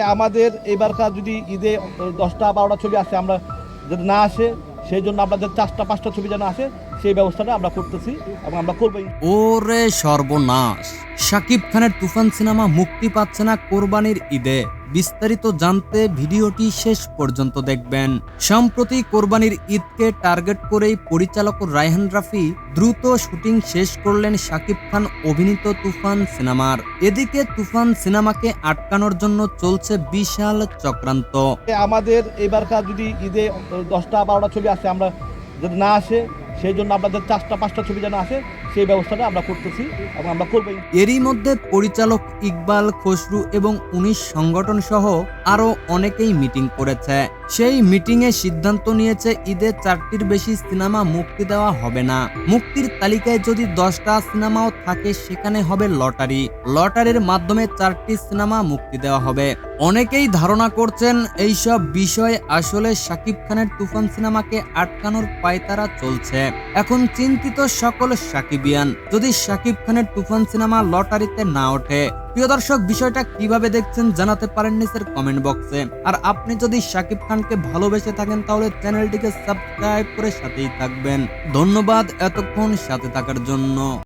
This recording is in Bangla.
আমাদের এবারকার যদি ঈদে দশটা, বারোটা ছবি আসে, আমরা যদি না আসে, সেই জন্য আপনাদের চারটা, পাঁচটা ছবি যেন আসে, সেই ব্যবস্থাটা আমরা করতেছি এবং আমরা করব। ওরে সর্বনাশ। শাকিব খানের তুফান সিনেমা মুক্তি পাচ্ছে না কোরবানির ঈদে। বিস্তারিত জানতে ভিডিওটি শেষ পর্যন্ত দেখবেন। সম্প্রতি কোরবানির ঈদকে টার্গেট করেই পরিচালক রায়হান রাফি দ্রুত শুটিং শেষ করলেন শাকিব খান অভিনীত তুফান সিনেমার। এদিকে তুফান সিনেমাকে আটকানোর জন্য চলছে বিশাল চক্রান্ত। আমাদের এবারকার যদি ঈদে দশটা বারোটা ছবি আসে, আমরা যদি না আসে সেই জন্য আপনাদের চারটা, পাঁচটা ছবি যেন আসে, সেই ব্যবস্থাটা আমরা করতেছি এবং আমরা করব এরই মধ্যে পরিচালক ইকবাল খসরু এবং উনিশ সংগঠন সহ আরও অনেকেই মিটিং করেছে। সেই মিটিং এ সিদ্ধান্ত নিয়েছে ঈদে চারটির বেশি সিনেমা মুক্তি দেওয়া হবে না। মুক্তির তালিকায় যদি দশটা সিনেমাও থাকে, সেখানে হবে লটারি। লটারির মাধ্যমে চারটি সিনেমা মুক্তি দেওয়া হবে। অনেকেই ধারণা করছেন এইসব বিষয় আসলে শাকিব খানের তুফান সিনেমাকে আটকানোর পায়তারা চলছে। এখন চিন্তিত সকল সাকিবিয়ান যদি শাকিব খানের তুফান সিনেমা লটারিতে না ওঠে প্রিয় দর্শক, বিষয়টা কীভাবে দেখছেন জানাতে পারেন নিচের কমেন্ট বক্সে আর আপনি যদি শাকিব খানকে ভালোবেসে থাকেন, তাহলে চ্যানেলটিকে সাবস্ক্রাইব করে সাথেই থাকবেন। ধন্যবাদ এতক্ষণ সাথে থাকার জন্য।